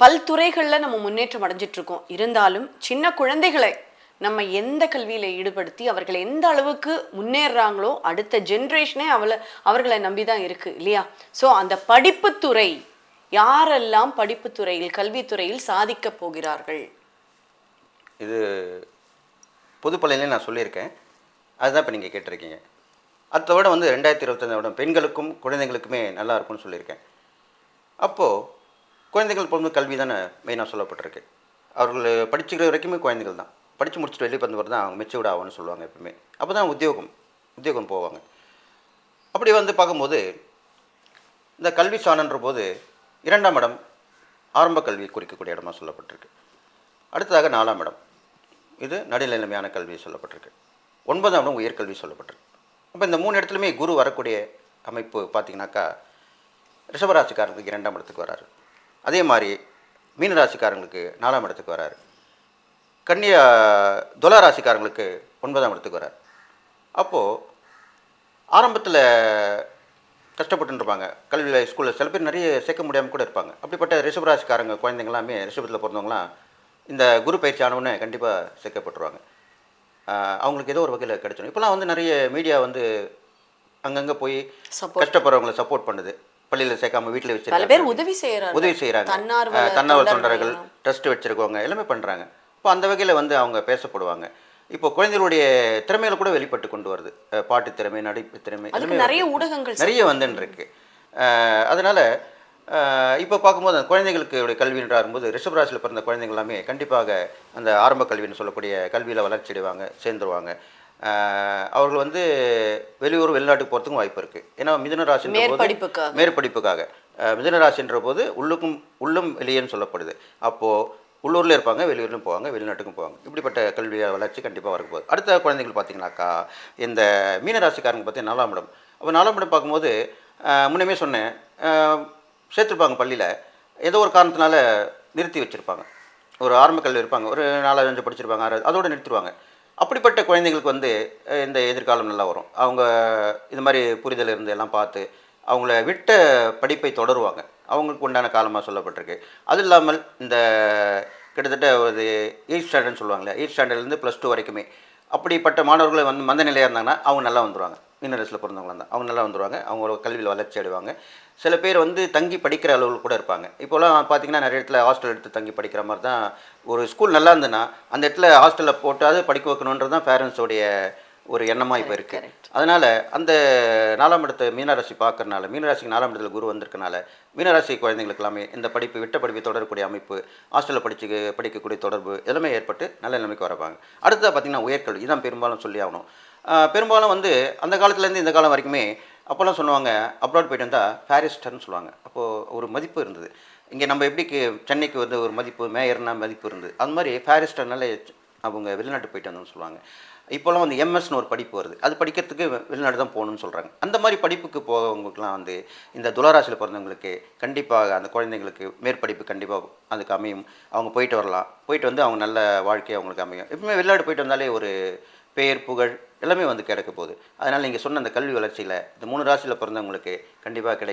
பல்துறைகளில் நம்ம முன்னேற்றம் அடைஞ்சிட்டு இருக்கோம் இருந்தாலும் சின்ன குழந்தைகளை நம்ம எந்த கல்வியில ஈடுபடுத்தி அவர்கள் எந்த அளவுக்கு முன்னேறுறாங்களோ அடுத்த ஜென்ரேஷனே அவளை அவர்களை நம்பி தான் இருக்கு இல்லையா? ஸோ அந்த படிப்புத்துறை யாரெல்லாம் படிப்புத்துறையில் கல்வித்துறையில் சாதிக்க போகிறார்கள்? இது பொதுப்பள்ளியிலே நான் சொல்லியிருக்கேன். அதுதான் இப்போ நீங்கள் கேட்டிருக்கீங்க. அதை வந்து ரெண்டாயிரத்தி இருபத்தஞ்சை பெண்களுக்கும் குழந்தைங்களுக்குமே நல்லா இருக்கும்னு சொல்லியிருக்கேன். அப்போது குழந்தைகள் பொறுத்த கல்வி தானே மெயினாக சொல்லப்பட்டிருக்கு. அவர்கள் படிச்சுக்கிற வரைக்குமே குழந்தைகள் தான். படித்து முடிச்சுட்டு வெளியே வந்தவர் தான் அவங்க மெச்சூர்ட் ஆகும்னு சொல்லுவாங்க எப்பவுமே. அப்போ தான் உத்தியோகம் உத்தியோகம் போவாங்க. அப்படி வந்து பார்க்கும்போது இந்த கல்வி சாணன்ற போது இரண்டாம் இடம் ஆரம்ப கல்வி குறிக்கக்கூடிய இடமா சொல்லப்பட்டிருக்கு. அடுத்ததாக நாலாம் இடம். இது நடுநிலைமையான கல்வி சொல்லப்பட்டிருக்கு. ஒன்பதாம் இடம் உயர்கல்வி சொல்லப்பட்டிருக்கு. அப்போ இந்த மூணு இடத்துலையுமே குரு வரக்கூடிய அமைப்பு பார்த்தீங்கன்னாக்கா ரிஷபராசிக்காரங்களுக்கு இரண்டாம் இடத்துக்கு வராரு. அதே மாதிரி மீனராசிக்காரங்களுக்கு நாலாம் இடத்துக்கு வராரு. கன்னியா துலா ராசிக்காரங்களுக்கு ஒன்பதாம் இடத்துக்கு வராரு. அப்போது ஆரம்பத்தில் கஷ்டப்பட்டு இருப்பாங்க கல்வியில் ஸ்கூலில் சில பேர் நிறைய சேர்க்க முடியாமல் கூட இருப்பாங்க. அப்படிப்பட்ட ரிஷபராசிக்காரங்க குழந்தைங்க எல்லாமே ரிஷபத்தில் பிறந்தவங்களாம் இந்த குரு பயிற்சி ஆனவுடனே கண்டிப்பாக சேர்க்கப்பட்டுருவாங்க. அவங்களுக்கு ஏதோ ஒரு வகையில் கிடைச்சிடும். இப்போலாம் வந்து நிறைய மீடியா வந்து அங்கங்கே போய். கஷ்டப்படுறவங்களை சப்போர்ட் பண்ணுது. பள்ளியில் சேர்க்காம வீட்டில் பல பேர் வச்சு உதவி செய்யறாங்க. உதவி செய்கிறாங்க தன்னார்வ தன்னார்வ தொண்டர்கள். ட்ரஸ்ட் வச்சுருக்கவங்க எல்லாமே பண்ணுறாங்க இப்போ அந்த வகையில் வந்து அவங்க பேசப்படுவாங்க. இப்போ குழந்தைகளுடைய திறமைகளை கூட வெளிப்பட்டு கொண்டு வருது. பாட்டு திறமை நடிப்பு திறமை நிறைய. ஊடகங்கள் நிறைய வந்துன்னு இருக்கு அதனால இப்போ பார்க்கும்போது அந்த குழந்தைகளுக்கு கல்வின்ற வரும்போது ரிஷபராசியில் பிறந்த குழந்தைங்க எல்லாமே கண்டிப்பாக அந்த ஆரம்ப கல்வின்னு சொல்லக்கூடிய கல்வியில் வளர்ச்சி அடைவாங்க சேர்ந்துருவாங்க. அவர்கள் வந்து வெளியூர் வெளிநாட்டுக்கு போகிறதுக்கும் வாய்ப்பு இருக்குது ஏன்னா மிதுன ராசி மேற்படிப்புக்காக. மேற்படிப்புக்காக. மிதுன ராசின்ற போது உள்ளுக்கும் உள்ளும் வெளியேன்னு சொல்லப்படுது. அப்போது உள்ளூரில் இருப்பாங்க வெளியூர்லையும் போவாங்க வெளிநாட்டுக்கும் போவாங்க. இப்படிப்பட்ட கல்வி வளர்ச்சி கண்டிப்பாக வரப்போகுது அடுத்த குழந்தைகள் பார்த்தீங்கன்னாக்கா இந்த மீனராசிக்காரங்க பற்றி நாலாம் இடம். அப்போ நாலாம் இடம் பார்க்கும்போது முன்னமே சொன்னேன் சேர்த்துருப்பாங்க பள்ளியில். ஏதோ ஒரு காரணத்தினால நிறுத்தி வச்சுருப்பாங்க. ஒரு ஆரம்ப கல்வி இருப்பாங்க. ஒரு நாலாவது அஞ்சு படிச்சிருப்பாங்க ஆறாவது அதோடு நிறுத்திடுவாங்க அப்படிப்பட்ட குழந்தைங்களுக்கு வந்து இந்த எதிர்காலம் நல்லா வரும். அவங்க இது மாதிரி புரிதல் இருந்து எல்லாம் பார்த்து அவங்கள விட்ட படிப்பை தொடருவாங்க. அவங்களுக்கு உண்டான காலமாக சொல்லப்பட்டிருக்கு. அது இல்லாமல் இந்த கிட்டத்தட்ட ஒரு எயிட் ஸ்டாண்டர்ட்னு சொல்லுவாங்களே எயிட் ஸ்டாண்டர்ட்லேருந்து ப்ளஸ் டூ வரைக்குமே அப்படிப்பட்ட மாணவர்கள் வந்து மந்த நிலையாக இருந்தாங்கன்னா அவங்க நல்லா வந்துடுவாங்க மீனரசில் பிறந்தவங்களாம் தான். அவங்க நல்லா வந்துடுவாங்க அவங்களோட கல்வியில் வளர்ச்சி அடைவாங்க. சில பேர் வந்து தங்கி படிக்கிற அளவில் கூட இருப்பாங்க. இப்போலாம் பார்த்தீங்கன்னா நிறைய இடத்துல ஹாஸ்டல் எடுத்து தங்கி படிக்கிற மாதிரி தான் ஒரு ஸ்கூல் நல்லா இருந்ததுன்னா அந்த இடத்துல ஹாஸ்டலில் போட்டாவது படிக்க வைக்கணுன்றது தான் பேரண்ட்ஸோடைய ஒரு எண்ணமாக இப்போ இருக்குது. அதனால் அந்த நாலாம் இடத்தை மீனராசி பார்க்கறனால மீனராசிக்கு நாலாம் இடத்துல குரு வந்திருக்கனால மீனராசி குழந்தைங்களுக்கு எல்லாமே இந்த படிப்பு விட்ட படிப்பை தொடரக்கூடிய அமைப்பு ஹாஸ்டலில் படிச்சு படிக்கக்கூடிய தொடர்பு எல்லாமே ஏற்பட்டு நல்ல நிலைமைக்கு வரப்பாங்க அடுத்தது பார்த்திங்கன்னா உயர்கல்வி இதான் பெரும்பாலும் சொல்லி ஆகணும். பெரும்பாலும் வந்து அந்த காலத்துலேருந்து இந்த காலம் வரைக்குமே அப்போல்லாம் சொல்லுவாங்க அப்ராட் போயிட்டு வந்தால் பாரிஸ்டர்னு சொல்லுவாங்க. அப்போது ஒரு மதிப்பு இருந்தது. இங்கே நம்ம எப்படி சென்னைக்கு வந்து ஒரு மதிப்பு மேயர்னா மதிப்பு இருந்தது. அந்த மாதிரி பாரிஸ்டர்னால அவங்க வெளிநாட்டு போயிட்டு வந்தோம்னு சொல்லுவாங்க. இப்போல்லாம் வந்து எம்எஸ்னு ஒரு படிப்பு வருது. அது படிக்கிறதுக்கு வெளிநாடு தான் போகணும்னு சொல்கிறாங்க அந்த மாதிரி படிப்புக்கு போகிறவங்களுக்குலாம் வந்து இந்த துளராசியில் பிறந்தவங்களுக்கு கண்டிப்பாக அந்த குழந்தைங்களுக்கு மேற்படிப்பு கண்டிப்பாக அதுக்கு அமையும். அவங்க போயிட்டு வரலாம். போயிட்டு வந்து அவங்க நல்ல வாழ்க்கை அவங்களுக்கு அமையும். எப்பவுமே வெளிநாடு போயிட்டு வந்தாலே ஒரு பெயர் புகழ் எல்லாமே வந்து கிடைக்க போகுது. அதனால் நீங்கள் சொன்ன அந்த கல்வி வளர்ச்சியில் இந்த மூணு ராசியில் பிறந்தவங்களுக்கு கண்டிப்பாக கிடைக்கும்.